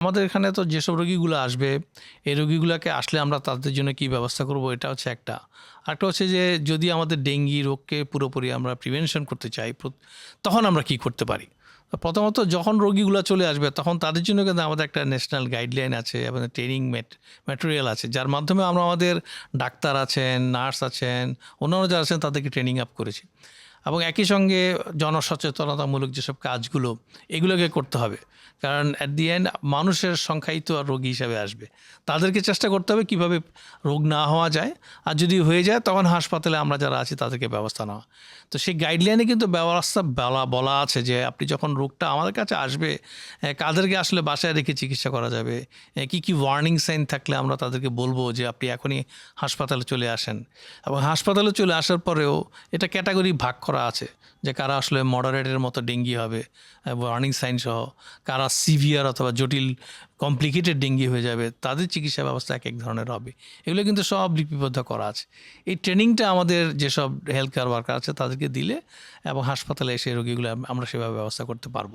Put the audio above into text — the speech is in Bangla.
আমাদের এখানে তো যেসব রোগীগুলো আসবে, এই রোগীগুলোকে আসলে আমরা তাদের জন্য কি ব্যবস্থা করব, এটা হচ্ছে একটা। আরেকটা হচ্ছে যে, যদি আমাদের ডেঙ্গি রোগকে পুরোপুরি আমরা প্রিভেনশন করতে চাই তখন আমরা কি করতে পারি? প্রথমত যখন রোগীগুলো চলে আসবে, তখন তাদের জন্য কিন্তু আমাদের একটা ন্যাশনাল গাইডলাইন আছে, এবং ট্রেনিং ম্যাটেরিয়াল আছে, যার মাধ্যমে আমরা আমাদের ডাক্তার আছেন নার্স আছেন, অন্যান্য যারা আছেন, তাদেরকে ট্রেনিং আপ করেছি। এবং একই সঙ্গে জনসচেতনতামূলক যেসব কাজগুলো, এগুলোকে করতে হবে। কারণ অ্যাট দি এন্ড মানুষের সংখ্যাই তো আর রোগী হিসাবে আসবে। তাদেরকে চেষ্টা করতে হবে কীভাবে রোগ না হওয়া যায়। আর যদি হয়ে যায়, তখন হাসপাতালে আমরা যারা আছি, তাদেরকে ব্যবস্থা নেওয়া। তো সেই গাইডলাইনে কিন্তু ব্যবস্থা বলা বলা আছে যে, আপনি যখন রোগটা আমাদের কাছে আসবে কাদেরকে আসলে বাসায় রেখে চিকিৎসা করা যাবে। কি কি ওয়ার্নিং সাইন থাকলে আমরা তাদেরকে বলব যে, আপনি এখনই হাসপাতালে চলে আসেন। এবং হাসপাতালে চলে আসার পরেও এটা ক্যাটাগরি ভাগ করা আছে যে কারা আসলে মডারেটের মতো ডেঙ্গি হবে ওয়ার্নিং সাইন সহ, কারা সিভিয়ার অথবা জটিল কমপ্লিকেটেড ডেঙ্গি হয়ে যাবে, তাদের চিকিৎসা ব্যবস্থা এক এক ধরনের হবে। এগুলো কিন্তু সব লিপিবদ্ধ করা আছে। এই ট্রেনিংটা আমাদের যেসব হেলথ কেয়ার ওয়ার্কার আছে তাদেরকে দিলে এবং হাসপাতালে এসে রোগীগুলো আমরা সেভাবে ব্যবস্থা করতে পারব।